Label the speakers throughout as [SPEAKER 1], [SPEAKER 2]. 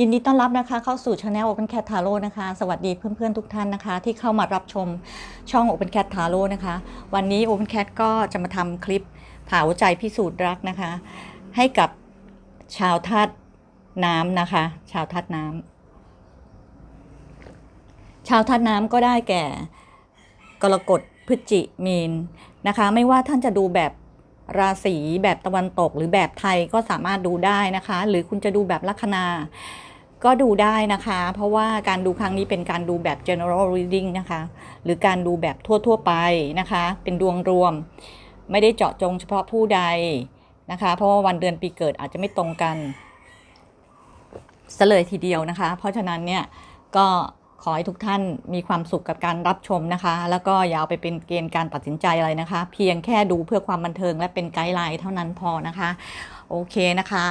[SPEAKER 1] ยินดีต้อนรับนะคะเข้าสู่ช anel Open Cat Tarot นะคะ สวัสดีเพื่อนๆทุกท่านนะคะ ที่เข้ามารับชมช่อง Open Cat Tarot นะคะ วันนี้ Open Cat ก็จะมาทำคลิปเผาใจพิสูจน์รักนะคะ ให้กับชาวธาตุน้ำนะคะ ชาวธาตุน้ำชาวธาตุน้ำก็ได้แก่กรกฎพฤศจิมีนนะคะ ไม่ว่าท่านจะดูแบบราศีแบบตะวันตกหรือแบบไทยก็สามารถดูได้นะคะ หรือคุณจะดูแบบลัคนา ก็ดูได้นะคะ เพราะว่าการดูครั้งนี้เป็นการดูแบบ general reading นะคะ หรือการดูแบบทั่ว ๆ ไปนะคะ เป็นดวงรวม ไม่ได้เจาะจงเฉพาะผู้ใดนะคะ เพราะว่าวันเดือนปีเกิดอาจจะไม่ตรงกันซะเลยทีเดียวนะคะ เพราะฉะนั้นเนี่ยก็ขอให้ทุกท่านมีความสุขกับการรับชมนะคะ แล้วก็อย่าเอาไปเป็นเกณฑ์การตัดสินใจอะไรนะคะ เพียงแค่ดูเพื่อความบันเทิงและเป็นไกด์ไลน์เท่านั้นพอนะคะ โอเคนะคะ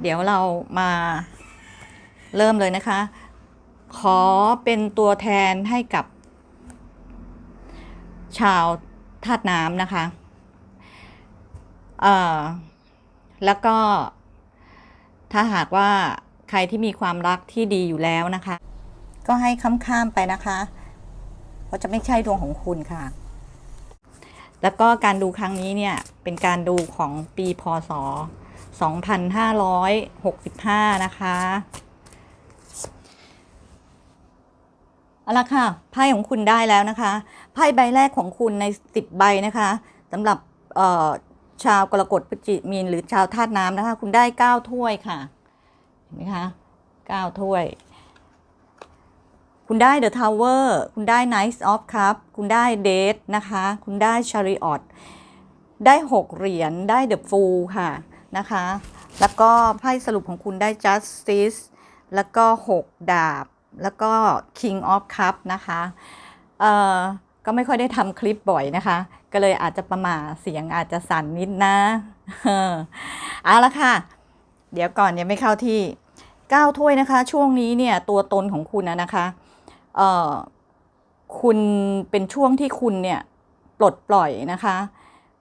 [SPEAKER 1] เดี๋ยวเรามา เริ่มเลยนะคะ ขอเป็นตัวแทนให้กับ ชาวธาตุน้ำนะคะเอ่อแล้วก็ ถ้าหากว่าใครที่มีความรักที่ดีอยู่แล้วนะคะ ก็ให้ข้ามๆไปนะคะ เพราะจะไม่ใช่ดวงของคุณค่ะ แล้วก็การดูครั้งนี้เนี่ย เป็นการดูของปีพศ2565 นะคะ เอาละค่ะไพ่ของคุณได้แล้วนะคะไพ่ใบแรกของคุณในสิบใบนะคะสำหรับชาวกรกฎพฤศจิมีนหรือชาวธาตุน้ำนะคะ คุณได้เก้าถ้วยค่ะเห็นไหมคะเก้าถ้วย คุณได้ The Tower คุณได้ Knight of Cup คุณได้ Date นะคะ คุณได้ Chariot ได้ 6 เหรียญได้ The Fool ค่ะนะคะ แล้วก็ไพ่สรุปของคุณได้ Justice แล้วก็ 6 ดาบ แล้วก็ King of Cup นะคะเอ่อก็ไม่ค่อยได้ทำคลิปบ่อยนะคะ ก็เลยอาจจะประมาเสียงอาจจะสั่นนิดนะเอาละค่ะ เดี๋ยวก่อนยังไม่เข้าที่9ถ้วยนะคะ ช่วงนี้เนี่ยตัวตนของคุณนะคะเอ่อคุณเป็นช่วงที่คุณเนี่ยปลดปล่อยนะคะ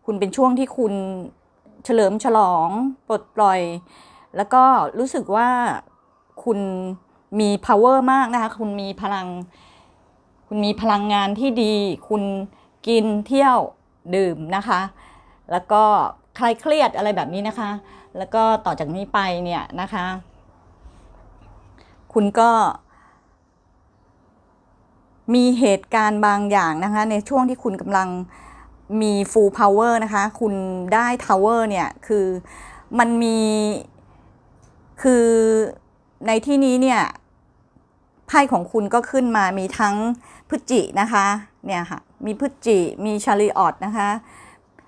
[SPEAKER 1] คุณเป็นช่วงที่คุณเฉลิมฉลอง ปลดปล่อย แล้วก็รู้สึกว่าคุณ มี power มากนะคะ คุณมีพลัง คุณมีพลังงานที่ดี คุณกินเที่ยวดื่มนะคะ แล้วก็คลายเครียดอะไรแบบนี้นะคะ แล้วก็ต่อจากนี้ไปเนี่ยนะคะ คุณก็มีเหตุการณ์บางอย่างนะคะ ในช่วงที่คุณกำลังมี full power นะคะ คุณได้ tower เนี่ย คือมันมีคือในที่นี้เนี่ย พ่ของคุณก็ขึ้นมามีทั้งพฤจินะคะเนี่ยค่ะมีพฤจิมีชาริออตนะคะ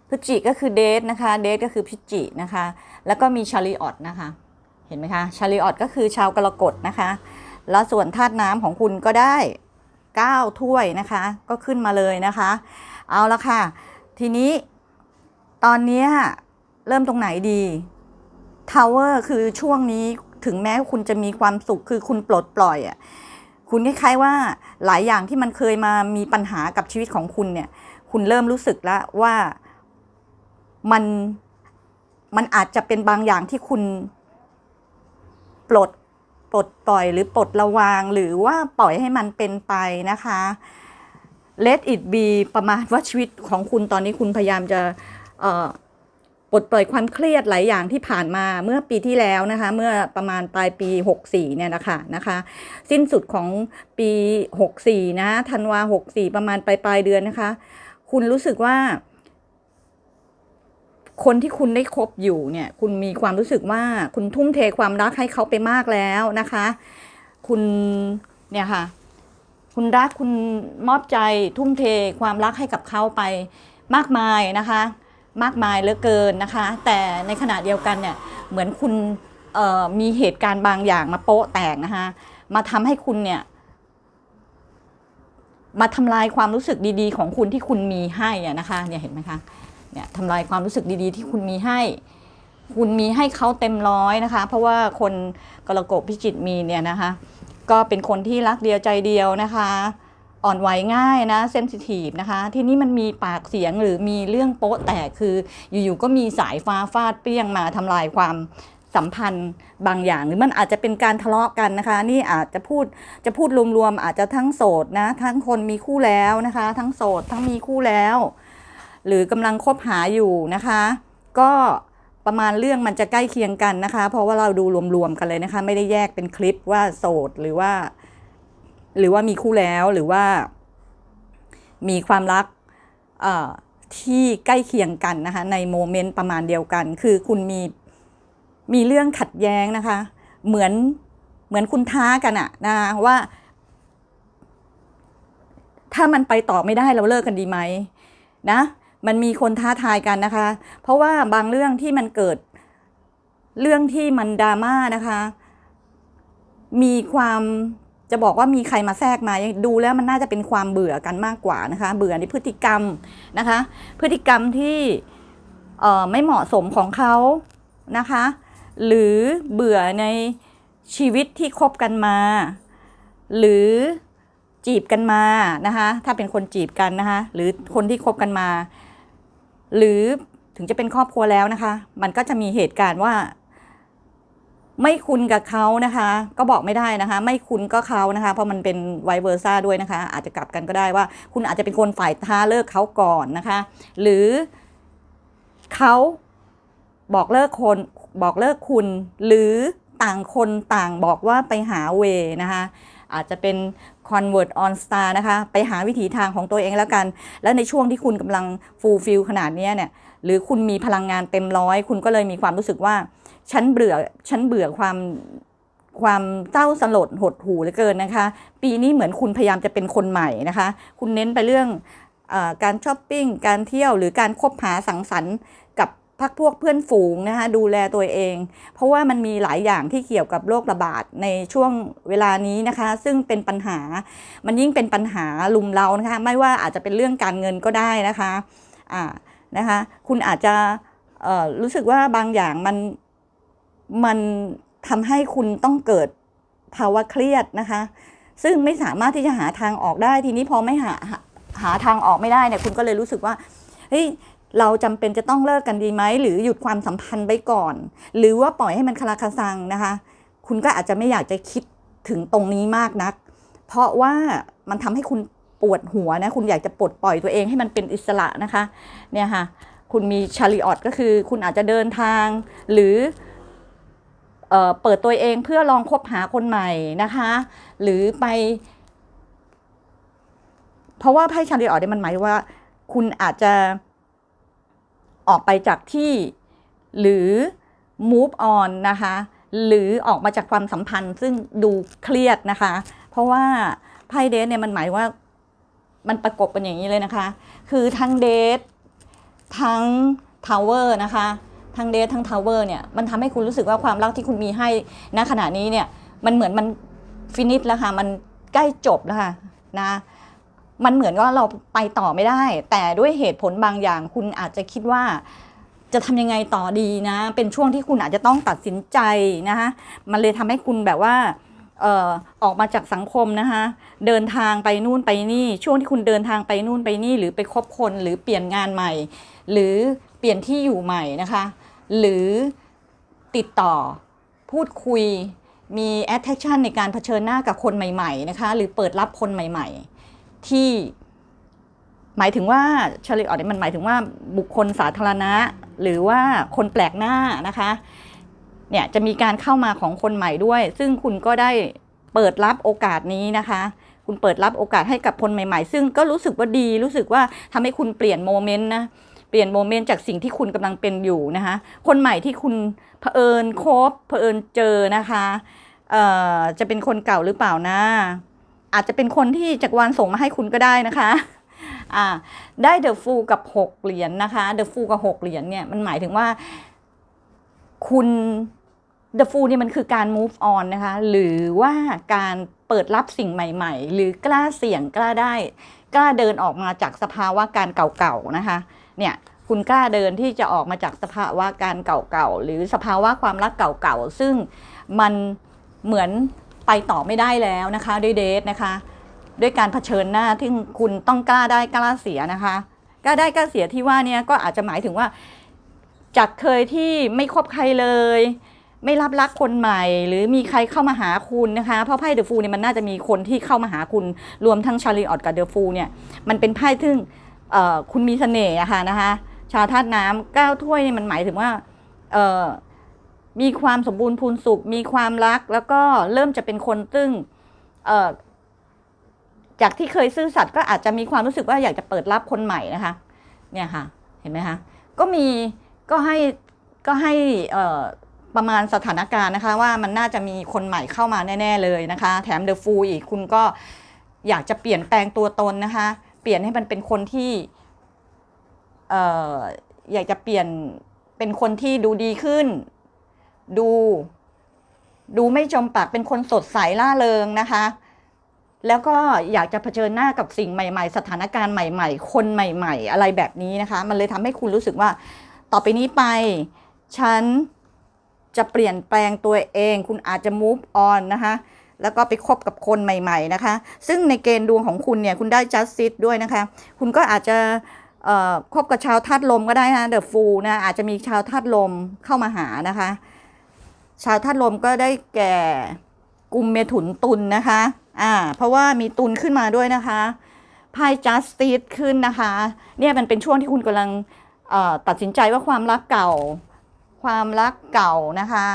[SPEAKER 1] พฤจิก็คือเดทนะคะเดทก็คือพฤจินะคะแล้วก็มีชาริออตนะคะเห็นไหมคะชาริออตก็คือชาวกรกฎนะคะแล้วส่วนธาตุน้ำของคุณก็ได้9ถ้วยนะคะก็ขึ้นมาเลยนะคะ เอาละค่ะ ทีนี้ตอนนี้เริ่มตรงไหนดีทาวเวอร์คือช่วงนี้ถึงแม้คุณจะมีความสุขคือคุณปลดปล่อยอะ คุณคล้ายๆว่าหลายอย่างที่มันเคยมามีปัญหากับชีวิตของคุณเนี่ย คุณเริ่มรู้สึกแล้วว่ามันมันอาจจะเป็นบางอย่างที่คุณปลดปลดปล่อยหรือปลดระวางหรือว่าปล่อยให้มันเป็นไปนะคะ let it be ประมาณว่าชีวิตของคุณตอนนี้คุณพยายามจะ ปลดปล่อยความเครียดหลายอย่างที่ผ่านมาเมื่อปีที่แล้วนะคะ เมื่อประมาณปลายปี 64 เนี่ยนะคะนะคะ สิ้นสุดของปี 64 นะธันวา 64 ประมาณปลายปลายเดือนนะคะ คุณรู้สึกว่า คนที่คุณได้คบอยู่เนี่ย คุณมีความรู้สึกว่าคุณทุ่มเทความรักให้เขาไปมากแล้วนะคะ คุณเนี่ยค่ะ คุณรักคุณมอบใจทุ่มเทความรักให้กับเขาไปมากมายนะคะ มากมายเหลือเกินนะคะ แต่ในขณะเดียวกันเนี่ยเหมือนคุณมีเหตุการณ์บางอย่างมาโป๊ะแตกนะคะมาทำให้คุณเนี่ยมาทำลายความรู้สึกดีๆ ของคุณที่คุณมีให้นะคะเนี่ยเห็นไหมคะเนี่ยทำลายความรู้สึกดีๆ ที่คุณมีให้ คุณมีให้เขาเต็มร้อยนะคะ เพราะว่าคนกรกฎพิจิตมีเนี่ยนะคะ ก็เป็นคนที่รักเดียวใจเดียวนะคะ อ่อนไหวง่ายนะเซนซิทีฟนะคะ ที่นี้มันมีปากเสียงหรือมีเรื่องโป๊ะแตกคือ อยู่ๆก็มีสายฟ้าฟาดเปรี้ยงมาทำลายความสัมพันธ์บางอย่างหรือมันอาจจะเป็นการทะเลาะกันนะคะ นี่อาจจะพูดจะพูดรวมๆอาจจะทั้งโสดนะทั้งคนมีคู่แล้วนะคะ ทั้งโสดทั้งมีคู่แล้ว หรือกำลังคบหาอยู่นะคะ ก็ประมาณเรื่องมันจะใกล้เคียงกันนะคะ เพราะว่าเราดูรวมๆกันเลยนะคะ ไม่ได้แยกเป็นคลิปว่าโสดหรือว่า หรือว่ามีคู่แล้วหรือว่า มีความรักที่ใกล้เคียงกันนะคะในโมเมนต์ประมาณเดียวกัน คือคุณมีมีเรื่องขัดแย้งนะคะ เหมือนเหมือนคุณท้ากันอะนะคะว่า ถ้ามันไปต่อไม่ได้เราเลิกกันดีไหมนะมันมีคนท้าทายกันนะคะ เพราะว่าบางเรื่องที่มันเกิดเรื่องที่มันดราม่านะคะ มีความ จะบอกว่ามีใครมาแทรกมาดูแล้วมันน่าจะเป็นความเบื่อกันมากกว่านะคะ เบื่อในพฤติกรรมนะคะ พฤติกรรมที่ไม่เหมาะสมของเขานะคะ หรือเบื่อในชีวิตที่คบกันมา หรือจีบกันมานะคะถ้าเป็นคนจีบกันนะคะหรือคนที่คบกันมา หรือถึงจะเป็นครอบครัวแล้วนะคะ มันก็จะมีเหตุการณ์ว่า ไม่คุณกับเขานะคะ ก็บอกไม่ได้นะคะ ไม่คุณก็เขานะคะ เพราะมันเป็นไวเวอร์ซ่าด้วยนะคะ อาจจะกลับกันก็ได้ว่า คุณอาจจะเป็นคนฝ่ายท้าเลิกเขาก่อนนะคะ หรือเขาบอกเลิกคนบอกเลิกคุณ หรือต่างคนต่างบอกว่าไปหาเวนะคะ อาจจะเป็น convert on star นะคะ ไปหาวิถีทางของตัวเองแล้วกัน แล้วในช่วงที่คุณกำลัง fulfill ขนาดนี้เนี่ย หรือคุณมีพลังงานเต็มร้อย คุณก็เลยมีความรู้สึกว่า ฉันเบื่อฉันเบื่อความความเศร้าสลดหดหูเหลือเกินนะคะ ปีนี้เหมือนคุณพยายามจะเป็นคนใหม่นะคะ คุณเน้นไปเรื่องอการช้อปปิ้ง การเที่ยวหรือการคบหาสังสรรค์กับพักพวกเพื่อนฝูงนะคะดูแลตัวเอง เพราะว่ามันมีหลายอย่างที่เกี่ยวกับโรคระบาดในช่วงเวลานี้นะคะ ซึ่งเป็นปัญหามันยิ่งเป็นปัญหาลุมเรานะคะ ไม่ว่าอาจจะเป็นเรื่องการเงินก็ได้นะคะอ่านะคะ คุณอาจจะรู้สึกว่าบางอย่างมัน มันทำให้คุณต้องเกิดภาวะเครียดนะคะ ซึ่งไม่สามารถที่จะหาทางออกได้ทีนี้พอไม่หาหาทางออกไม่ได้เนี่ยคุณก็เลยรู้สึกว่าเฮ้ยเราจำเป็นจะต้องเลิกกันดีไหมหรือหยุดความสัมพันธ์ไว้ก่อน หรือว่าปล่อยให้มันคลาคาซังนะคะ คุณก็อาจจะไม่อยากจะคิดถึงตรงนี้มากนัก เพราะว่ามันทำให้คุณปวดหัวนะคุณอยากจะปลดปล่อยตัวเองให้มันเป็นอิสระนะคะเนี่ยค่ะคุณมีชาริออตก็คือ คุณอาจจะเดินทาง หรือ เปิดตัวเองเพื่อลองคบหาคนใหม่นะคะ หรือไป เพราะว่าไพ่ชาริออตเนี่ยมันหมายว่า คุณอาจจะออกไปจากที่หรือ move on นะคะ หรือออกมาจากความสัมพันธ์ซึ่งดูเครียดนะคะ เพราะว่าไพ่เดทเนี่ยมันหมายว่ามันประกบกันอย่างนี้เลยนะคะ คือทั้งเดททั้งทาวเวอร์นะคะ ทั้งเดททั้งทาวเวอร์เนี่ยมันทำให้คุณรู้สึกว่าความรักที่คุณมีให้ณขณะนี้เนี่ยมันเหมือนมันฟินิชแล้วค่ะมันใกล้จบแล้วค่ะนะมันเหมือนว่าเราไปต่อไม่ได้ แต่ด้วยเหตุผลบางอย่างคุณอาจจะคิดว่าจะทำยังไงต่อดีนะ เป็นช่วงที่คุณอาจจะต้องตัดสินใจนะคะมันเลยทำให้คุณแบบว่าออออกมาจากสังคมนะคะเดินทางไปนู่นไปนี่ ช่วงที่คุณเดินทางไปนู่นไปนี่ หรือไปคบคนหรือเปลี่ยนงานใหม่ หรือเปลี่ยนที่อยู่ใหม่นะคะ หรือติดต่อพูดคุยมี attraction ในการเผชิญหน้ากับคนใหม่ๆนะคะหรือเปิดรับคนใหม่ๆ ที่หมายถึงว่าชาลิออตเนี่มันหมายถึงว่าบุคคลสาธารณะ หรือว่าคนแปลกหน้านะคะเนี่ยจะมีการเข้ามาของคนใหม่ด้วย ซึ่งคุณก็ได้เปิดรับโอกาสนี้นะคะ คุณเปิดรับโอกาสให้กับคนใหม่ๆ ซึ่งก็รู้สึกว่าดีรู้สึกว่าทำให้คุณเปลี่ยนโมเมนต์นะ เปลี่ยนโมเมนต์จากสิ่งที่คุณกำลังเป็นอยู่นะคะ คนใหม่ที่คุณเผอิญคบเผอิญเจอนะคะเอ่อจะเป็นคนเก่าหรือเปล่านะ อาจจะเป็นคนที่จักรวาลส่งมาให้คุณก็ได้นะคะอ่าได้เดอะฟูกับหกเหรียญนะคะเดอะฟูกับหกเหรียญเนี่ยมันหมายถึงว่า คุณ The Fool เนี่ยมันคือการ move on นะคะ หรือว่าการเปิดรับสิ่งใหม่ ๆ หรือกล้าเสี่ยงกล้าได้ กล้าเดินออกมาจากสภาวะการเก่าๆนะคะ เนี่ยคุณกล้าเดินที่จะออกมาจากสภาวะการเก่าๆหรือสภาวะความรักเก่าๆซึ่งมันเหมือนไปต่อไม่ได้แล้วนะคะด้วยเดทนะคะ ด้วยการเผชิญหน้าที่คุณต้องกล้าได้กล้าเสียนะคะกล้าได้กล้าเสียที่ว่าเนี่ยก็อาจจะหมายถึงว่าจากเคยที่ไม่คบใครเลย ไม่รับรักคนใหม่ หรือมีใครเข้ามาหาคุณนะคะเพราะไพ่เดอะฟูเนี่ยมันน่าจะมีคนที่เข้ามาหาคุณรวมทั้งชาลีออตกับเดอะฟูเนี่ยมันเป็นไพ่ซึ่ง คุณมีเสน่ห์อะค่ะนะคะ ชาวธาตุน้ำเก้าถ้วยนี่มันหมายถึงว่ามีความสมบูรณ์พูนสุข มีความรัก แล้วก็เริ่มจะเป็นคนซึ่งจากที่เคยซื่อสัตย์ก็อาจจะมีความรู้สึกว่าอยากจะเปิดรับคนใหม่นะคะ เนี่ยค่ะ เห็นไหมคะ ก็มีก็ให้ก็ให้ประมาณสถานการณ์นะคะ ว่ามันน่าจะมีคนใหม่เข้ามาแน่ ๆ เลยนะคะ แถมเดอะฟูอีกคุณก็อยากจะเปลี่ยนแปลงตัวตนนะคะ ปลี่ยนให้มันเป็นคนที่เอ่ออยากจะเปลี่ยนเป็นคนที่ดูดีขึ้น ดู ดูไม่จมปากเป็นคนสดใสล่าเริงนะคะ แล้วก็อยากจะเผชิญหน้ากับสิ่งใหม่ ๆ สถานการณ์ใหม่ ๆ คนใหม่ ๆ อะไรแบบนี้นะคะ มันเลยทำให้คุณรู้สึกว่า ต่อไปนี้ไป ฉันจะเปลี่ยนแปลงตัวเอง คุณอาจจะ move on นะคะ แล้วก็ไปคบกับคนใหม่ ๆ นะคะ ซึ่งในเกณฑ์ดวงของคุณเนี่ยคุณได้ justice ด้วยนะคะ คุณก็อาจจะคบกับชาวธาตุลมก็ได้นะ the fool นะอาจจะมีชาวธาตุลมเข้ามาหานะคะ ชาวธาตุลมก็ได้แก่กุมเมถุนตุลนะคะอ่าเพราะว่ามีตุลขึ้นมาด้วยนะคะไพ่ justice ขึ้นนะคะ เนี่ยมันเป็นช่วงที่คุณกำลังตัดสินใจว่าความรักเก่า ความรักเก่านะคะ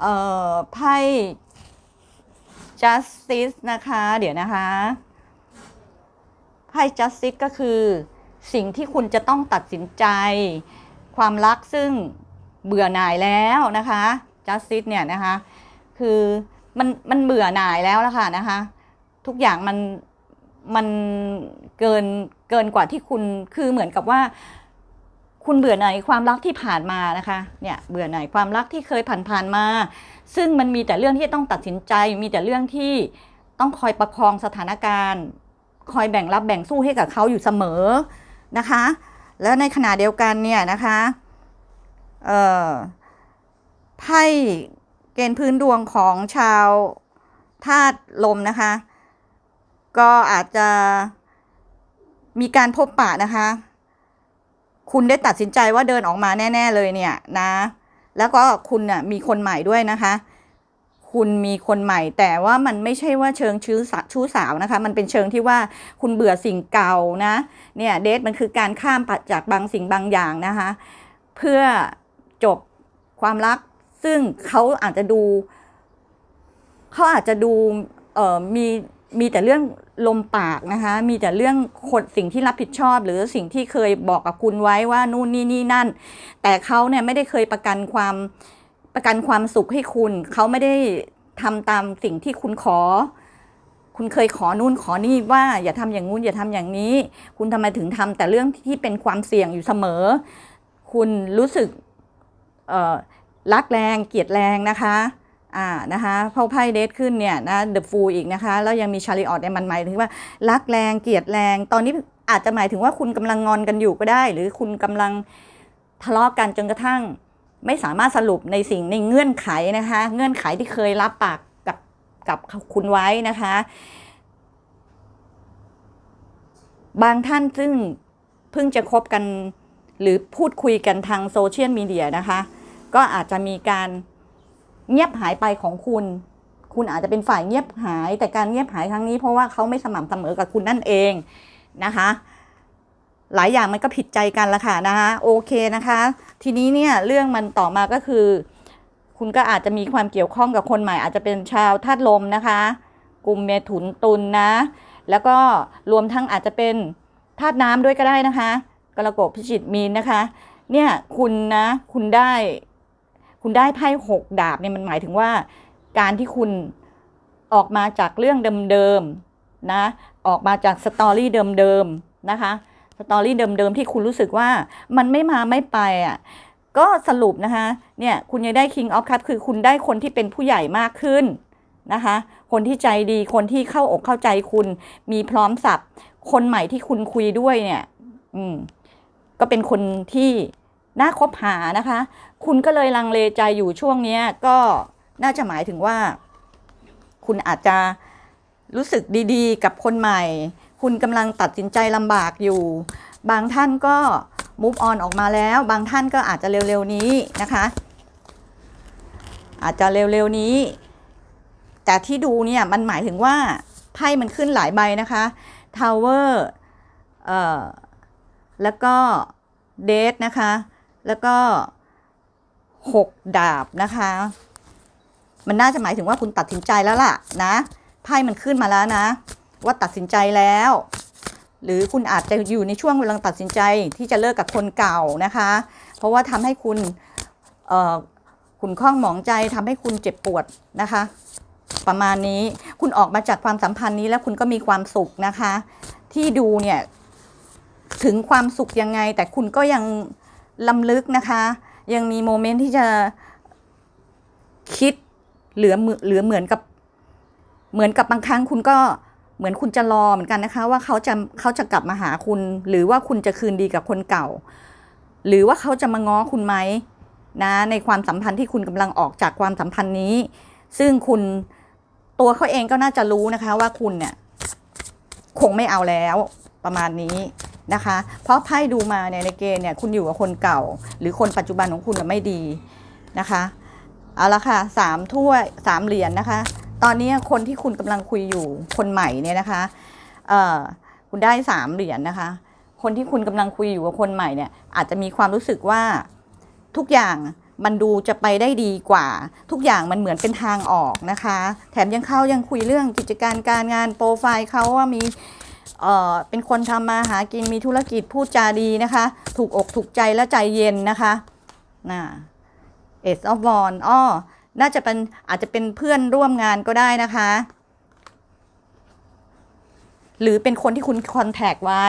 [SPEAKER 1] เอ่อไพ่ justice นะคะ เดี๋ยวนะคะ ไพ่ justice ก็คือ สิ่งที่คุณจะต้องตัดสินใจ ความรักซึ่งเบื่อหน่ายแล้วนะคะ justice เนี่ยนะคะ คือมันมันเบื่อหน่ายแล้วละค่ะนะคะ ทุกอย่างมันมันเกินเกินกว่าที่คุณคือเหมือนกับว่า คุณเบื่อหน่ายความรักที่ผ่านมานะคะเนี่ยเบื่อหน่ายความรักที่เคยผ่านๆมา ซึ่งมันมีแต่เรื่องที่ต้องตัดสินใจ มีแต่เรื่องที่ต้องคอยประคองสถานการณ์ คอยแบ่งรับแบ่งสู้ให้กับเขาอยู่เสมอนะคะ แล้วในขณะเดียวกันเนี่ยนะคะเอ่อไพ่เกณฑ์พื้นดวงของชาวธาตุลมนะคะ ก็อาจจะมีการพบปะนะคะ คุณได้ตัดสินใจว่าเดินออกมาแน่ ๆ เลยเนี่ยนะ แล้วก็คุณน่ะมีคนใหม่ด้วยนะคะ คุณมีคนใหม่ แต่ว่ามันไม่ใช่ว่าเชิงชู้สาชู้สาวนะคะ มันเป็นเชิงที่ว่าคุณเบื่อสิ่งเก่านะเนี่ยเดทมันคือการข้ามปัดจากบางสิ่งบางอย่างนะคะ เพื่อจบความรัก ซึ่งเขาอาจจะดูเขาอาจจะดูเอ่อมีมีแต่เรื่อง ลมปากนะคะ มีแต่เรื่องคนสิ่งที่รับผิดชอบ หรือสิ่งที่เคยบอกกับคุณไว้ว่านู่นนี่นี่นั่น แต่เขาเนี่ยไม่ได้เคยประกันความประกันความสุขให้คุณ เขาไม่ได้ทำตามสิ่งที่คุณขอ คุณเคยขอนู่นขอนี่ว่าอย่าทำอย่างงู้นอย่าทำอย่างนี้ คุณทำไมถึงทำแต่เรื่องที่เป็นความเสี่ยงอยู่เสมอ คุณรู้สึกรักแรงเกลียดแรงนะคะ อ่านะคะพราะไพ่เดทขึ้นเนี่ยนะเดอะฟูลอีกนะคะแล้วยังมีชาริออตเนี่ยมันหมายถึงว่ารักแรงเกลียดแรง ตอนนี้อาจจะหมายถึงว่าคุณกำลังงอนกันอยู่ก็ได้ หรือคุณกำลังทะเลาะกันจนกระทั่ง ไม่สามารถสรุปในสิ่งในเงื่อนไขนะคะ เงื่อนไขที่เคยรับปากกับกับคุณไว้นะคะ บางท่านซึ่งเพิ่งจะคบกันหรือพูดคุยกันทางโซเชียลมีเดียนะคะ ก็อาจจะมีการ เงียบหายไปของคุณ คุณอาจจะเป็นฝ่ายเงียบหาย แต่การเงียบหายครั้งนี้เพราะว่าเขาไม่สม่ำเสมอกับคุณนั่นเองนะคะ หลายอย่างมันก็ผิดใจกันละค่ะนะคะโอเคนะคะ ทีนี้เนี่ยเรื่องมันต่อมาก็คือ คุณก็อาจจะมีความเกี่ยวข้องกับคนใหม่อาจจะเป็นชาวธาตุลมนะคะกลุ่มเมถุนตุลนนะ แล้วก็รวมทั้งอาจจะเป็นธาตุน้ำด้วยก็ได้นะคะ กรกฎพิจิกมีนนะคะ เนี่ยคุณนะ คุณได้ คุณได้ไพ่หกดาบเนี่ยมันหมายถึงว่า การที่คุณออกมาจากเรื่องเดิมๆนะออกมาจากสตอรี่เดิมๆนะคะสตอรี่เดิมๆที่คุณรู้สึกว่ามันไม่มาไม่ไปอะก็สรุปนะคะเนี่ยคุณยังได้ King of Cups คือคุณได้คนที่เป็นผู้ใหญ่มากขึ้นนะคะ คนที่ใจดีคนที่เข้าอกเข้าใจคุณมีพร้อมสับคนใหม่ที่คุณคุยด้วยเนี่ย อืม ก็เป็นคนที่ น่าคบหานะคะ คุณก็เลยลังเลใจอยู่ช่วงนี้ก็น่าจะหมายถึงว่า คุณอาจจะรู้สึกดีๆ กับคนใหม่ คุณกำลังตัดสินใจลำบากอยู่ บางท่านก็ move on ออกมาแล้ว บางท่านก็อาจจะเร็วๆนี้นะคะ อาจจะเร็วๆนี้ แต่ที่ดูเนี่ยมันหมายถึงว่าไพ่มันขึ้นหลายใบนะคะทาวเวอร์แล้วก็เดทนะคะ แล้วก็หกดาบนะคะ มันน่าจะหมายถึงว่าคุณตัดสินใจแล้วล่ะนะไพ่มันขึ้นมาแล้วนะ ว่าตัดสินใจแล้ว หรือคุณอาจจะอยู่ในช่วงกำลังตัดสินใจที่จะเลิกกับคนเก่านะคะ เพราะว่าทำให้คุณเอ่อคุณข้องหมองใจทำให้คุณเจ็บปวดนะคะ ประมาณนี้คุณออกมาจากความสัมพันธ์นี้แล้วคุณก็มีความสุขนะคะ ที่ดูเนี่ยถึงความสุขยังไงแต่คุณก็ยัง ลำลึกนะคะ ยังมีโมเมนต์ที่จะคิดเหลือมือเหลือเหมือนกับเหมือนกับบางครั้งคุณก็เหมือนคุณจะรอเหมือนกันนะคะ ว่าเขาจะเขาจะกลับมาหาคุณ หรือว่าคุณจะคืนดีกับคนเก่า หรือว่าเขาจะมาง้อคุณไหมนะในความสัมพันธ์ที่คุณกำลังออกจากความสัมพันธ์นี้ ซึ่งคุณตัวเขาเองก็น่าจะรู้นะคะว่าคุณเนี่ยคงไม่เอาแล้วประมาณนี้ นะคะ เพราะไพ่ดูมาเนี่ยในเกณฑ์เนี่ยคุณอยู่กับคนเก่า หรือคนปัจจุบันของคุณไม่ดีนะคะเอาละค่ะสามถ้วยสามเหรียญนะคะ ตอนนี้คนที่คุณกำลังคุยอยู่คนใหม่เนี่ยนะคะเอ่อคุณได้สามเหรียญนะคะ คนที่คุณกำลังคุยอยู่กับคนใหม่เนี่ยอาจจะมีความรู้สึกว่าทุกอย่างมันดูจะไปได้ดีกว่า ทุกอย่างมันเหมือนเป็นทางออกนะคะ แถมยังเขายังคุยเรื่องกิจการการงานโปรไฟล์เขาว่ามี เอ่อเป็นคนทำมาหากินมีธุรกิจพูดจาดีนะคะ ถูกอกถูกใจและใจเย็นนะคะน่ะเอสออฟวอนอ้อน่าจะเป็นอาจจะเป็นเพื่อนร่วมงานก็ได้นะคะ หรือเป็นคนที่คุณคอนแทคไว้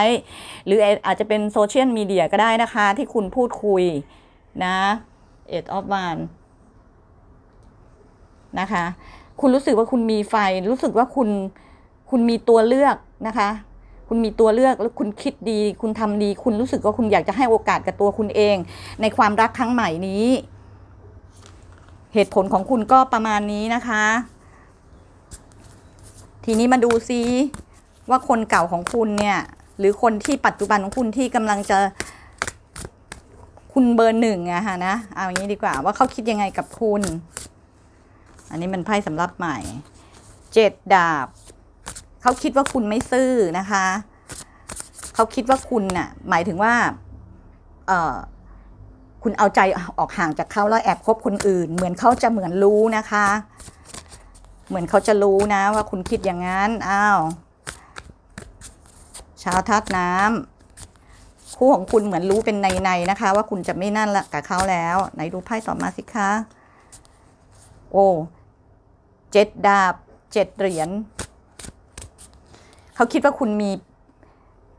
[SPEAKER 1] หรืออาจจะเป็นโซเชียลมีเดียก็ได้นะคะ ที่คุณพูดคุยนะเอ of ออฟวานนะคะ คุณรู้สึกว่าคุณมีไฟ รู้สึกว่าคุณคุณมีตัวเลือก นะคะ คุณมีตัวเลือกแล้วคุณคิดดี คุณทำดี คุณรู้สึกว่าคุณอยากจะให้โอกาสกับตัวคุณเอง ในความรักครั้งใหม่นี้ เหตุผลของคุณก็ประมาณนี้นะคะ ทีนี้มาดูซิว่าคนเก่าของคุณเนี่ย หรือคนที่ปัจจุบันของคุณที่กำลังจะคุณเบอร์หนึ่งอะค่ะนะเอาอย่างนี้ดีกว่า ว่าเขาคิดยังไงกับคุณ อันนี้มันไพ่สำหรับใหม่เจ็ดดาบ เขาคิดว่าคุณไม่ซื่อนะคะ เขาคิดว่าคุณน่ะ หมายถึงว่า เออคุณเอาใจออกห่างจากเขาแล้วแอบคบคนอื่น เหมือนเขาจะเหมือนรู้นะคะ เหมือนเขาจะรู้นะ ว่าคุณคิดอย่างนั้น อ้าว ชาวทัดน้ำคู่ของคุณเหมือนรู้เป็นในๆนะคะ ว่าคุณจะไม่นั่นละกับเขาแล้ว ไหนดูไพ่ต่อมาสิคะ โอ้ เจ็ดดาบ เจ็ดเหรียญ เขาคิดว่าคุณมี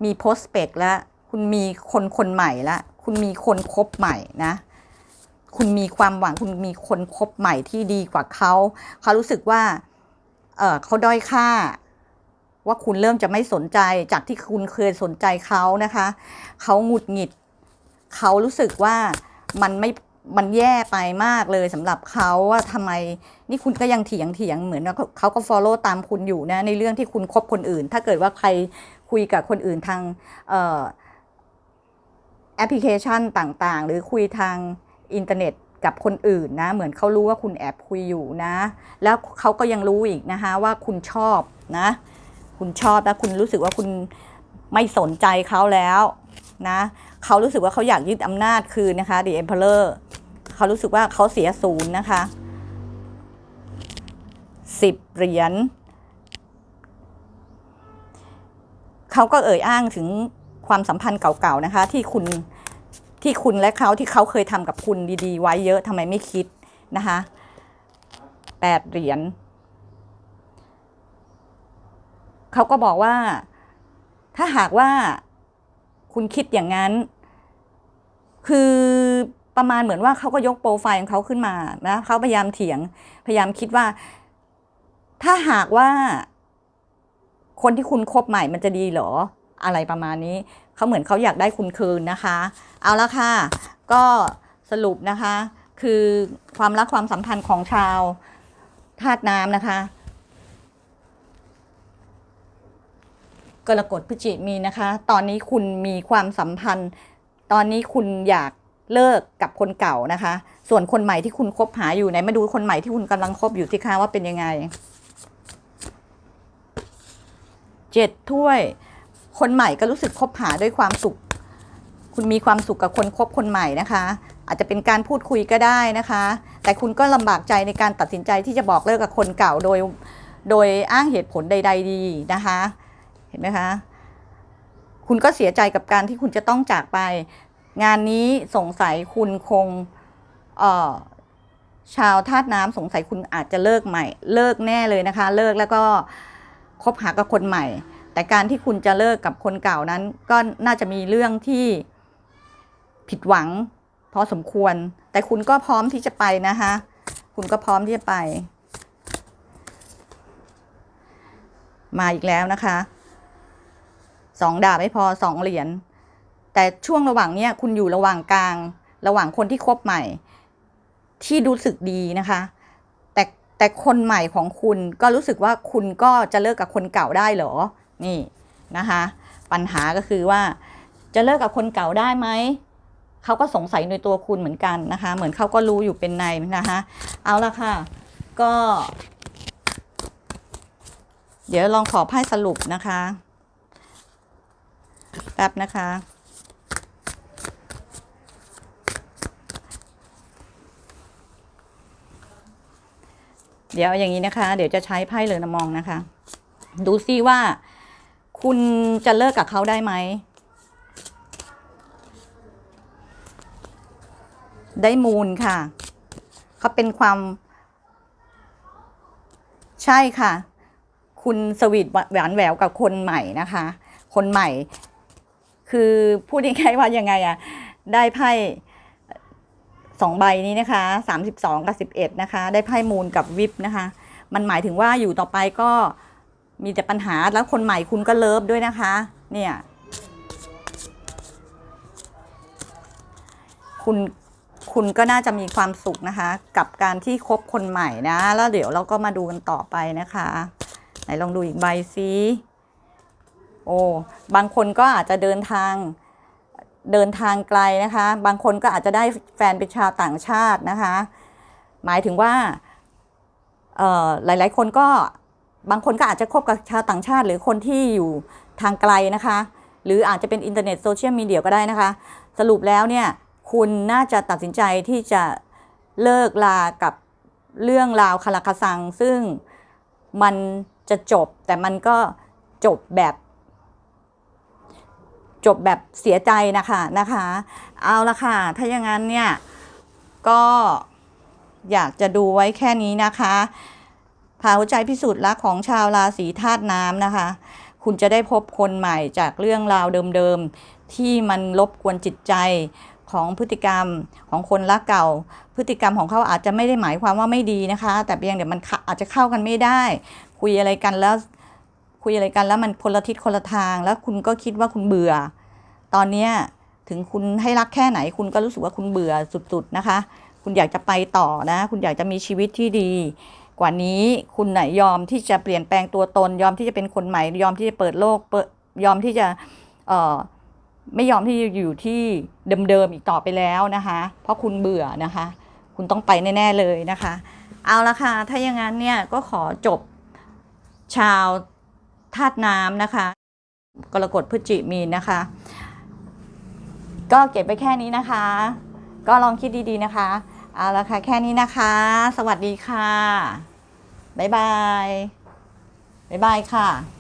[SPEAKER 1] มีโพสเปกแล้ว คุณมีคนคนใหม่แล้ว คุณมีคนคบใหม่นะ คุณมีความหวังคุณมีคนคบใหม่ที่ดีกว่าเขาเขารู้สึกว่าเออเขาด้อยค่า ว่าคุณเริ่มจะไม่สนใจจากที่คุณเคยสนใจเขานะคะ เขาหงุดหงิด เขารู้สึกว่ามันไม่ มันแย่ไปมากเลยสำหรับเขาว่าทำไมนี่คุณก็ยังเถียงเถียงเหมือนว่าเขาเขาก็ follow ตามคุณอยู่นะในเรื่องที่คุณคบคนอื่น ถ้าเกิดว่าใครคุยกับคนอื่นทางแอปพลิเคชันต่างๆ หรือคุยทางอินเทอร์เน็ตกับคนอื่นนะ เหมือนเขารู้ว่าคุณแอบคุยอยู่นะ แล้วเขาก็ยังรู้อีกนะคะว่าคุณชอบนะ คุณชอบแล้วคุณรู้สึกว่าคุณไม่สนใจเขาแล้วนะ เขารู้สึกว่าเขาอยากยึดอำนาจคืนนะคะ The Emperor เขารู้สึกว่าเขาเสียศูนย์นะคะสิบเหรียญเขาก็เอ่ยอ้างถึงความสัมพันธ์เก่าๆนะคะ ที่คุณที่คุณและเขาที่เขาเคยทำกับคุณดีๆ ไว้เยอะทำไมไม่คิดนะคะแปดเหรียญเขาก็บอกว่า ถ้าหากว่าคุณคิดอย่างนั้น คือ ประมาณเหมือนว่าเขาก็ยกโปรไฟล์ของเขาขึ้นมานะเขาพยายามเถียงพยายามคิดว่า ถ้าหากว่า คนที่คุณคบใหม่มันจะดีเหรอ อะไรประมาณนี้เขาเหมือนเขาอยากได้คุณคืนนะคะ เอาละค่ะ ก็สรุปนะคะ คือความรักความสัมพันธ์ของชาวธาตุน้ำนะคะกรกฎพฤศจิมีนะคะ ตอนนี้คุณมีความสัมพันธ์ ตอนนี้คุณอยาก เลิกกับคนเก่านะคะ ส่วนคนใหม่ที่คุณคบหาอยู่ไหนมาดูคนใหม่ที่คุณกำลังคบอยู่สิคะว่าเป็นยังไงเจ็ดถ้วย คนใหม่ก็รู้สึกคบหาด้วยความสุข คุณมีความสุขกับคนคบคนใหม่นะคะ อาจจะเป็นการพูดคุยก็ได้นะคะ แต่คุณก็ลำบากใจในการตัดสินใจที่จะบอกเลิกกับคนเก่าโดย โดยอ้างเหตุผลใด ๆ ดีนะคะ เห็นไหมคะ คุณก็เสียใจกับการที่คุณจะต้องจากไป งานนี้สงสัยคุณคงชาวธาตุน้ำสงสัยคุณอาจจะเลิกใหม่ เลิกแน่เลยนะคะ เลิกแล้วก็คบหากับคนใหม่ แต่การที่คุณจะเลิกกับคนเก่านั้น ก็น่าจะมีเรื่องที่ผิดหวังพอสมควร แต่คุณก็พร้อมที่จะไปนะคะ คุณก็พร้อมที่จะไป มาอีกแล้วนะคะสองดาบไม่พอสองเหรียญ แต่ช่วงระหว่างเนี้ยคุณอยู่ระหว่างกลาง ระหว่างคนที่คบใหม่ ที่รู้สึกดีนะคะ แต่แต่คนใหม่ของคุณก็รู้สึกว่าคุณก็จะเลิกกับคนเก่าได้เหรอ นี่นะคะ ปัญหาก็คือว่า จะเลิกกับคนเก่าได้ไหมเขาก็สงสัยในตัวคุณเหมือนกันนะคะ เหมือนเขาก็รู้อยู่เป็นในนะคะเอาละค่ะ ก็ เดี๋ยวลองขอไพ่สรุปนะคะแป๊บนะคะ เดี๋ยวอย่างนี้นะคะ เดี๋ยวจะใช้ไพ่เรือนมองนะคะ ดูซิว่า คุณจะเลิกกับเขาได้ไหม ได้มูลค่ะ เขาเป็นความ ใช่ค่ะ คุณสวีทหวานแหววกับคนใหม่นะคะ คนใหม่ คือพูดง่ายๆว่ายังไงอะได้ไพ่ สองใบนี้นะคะสามสิบสองกับสิบเอ็ดนะคะ ได้ไพ่มูลกับวิปนะคะ มันหมายถึงว่าอยู่ต่อไปก็มีแต่ปัญหาแล้วคนใหม่คุณก็เลิฟด้วยนะคะ เนี่ย คุณคุณก็น่าจะมีความสุขนะคะ กับการที่คบคนใหม่นะ แล้วเดี๋ยวเราก็มาดูกันต่อไปนะคะ ไหนลองดูอีกใบซิโอ้บางคนก็อาจจะเดินทาง เดินทางไกลนะคะ บางคนก็อาจจะได้แฟนเป็นชาวต่างชาตินะคะ หมายถึงว่าหลาย ๆ คนก็บางคนก็อาจจะคบกับชาวต่างชาติ หรือคนที่อยู่ทางไกลนะคะ หรืออาจจะเป็นอินเทอร์เน็ตโซเชียลมีเดียก็ได้นะคะ สรุปแล้วเนี่ยคุณน่าจะตัดสินใจที่จะเลิกลากับเรื่องราวคาราคาซัง ซึ่งมันจะจบแต่มันก็จบแบบ จบแบบเสียใจนะคะนะคะ เอาละค่ะ ถ้าอย่างนั้นเนี่ยก็อยากจะดูไว้แค่นี้นะคะพาหัวใจพิสูจน์รักของชาวราศีธาตุน้ำนะคะ คุณจะได้พบคนใหม่จากเรื่องราวเดิมๆ ที่มันรบกวนจิตใจของพฤติกรรมของคนรักเก่า พฤติกรรมของเขาอาจจะไม่ได้หมายความว่าไม่ดีนะคะ แต่เพียงเดี๋ยวมันอาจจะเข้ากันไม่ได้ คุยอะไรกันแล้ว คุยอะไรกันแล้วมันคนละทิศคนละทาง แล้วคุณก็คิดว่าคุณเบื่อ ตอนเนี้ยถึงคุณให้รักแค่ไหน คุณก็รู้สึกว่าคุณเบื่อสุดๆนะคะ คุณอยากจะไปต่อนะ คุณอยากจะมีชีวิตที่ดี กว่านี้คุณไหนยอมที่จะเปลี่ยนแปลงตัวตน ยอมที่จะเป็นคนใหม่ ยอมที่จะเปิดโลกเปิดยอมที่จะเอ่อไม่ยอมที่จะอยู่ที่เดิมๆอีกต่อไปแล้วนะคะ เพราะคุณเบื่อนะคะ คุณต้องไปแน่ๆเลยนะคะ เอาละค่ะ ถ้าอย่างนั้นเนี่ยก็ขอจบชาว ธาตุน้ำนะคะ กรกฎพฤศจิมีนนะคะ ก็เก็บไปแค่นี้นะคะ ก็ลองคิดดีๆนะคะเอาละค่ะแค่นี้นะคะ สวัสดีค่ะ บ๊ายบาย บ๊ายบายค่ะ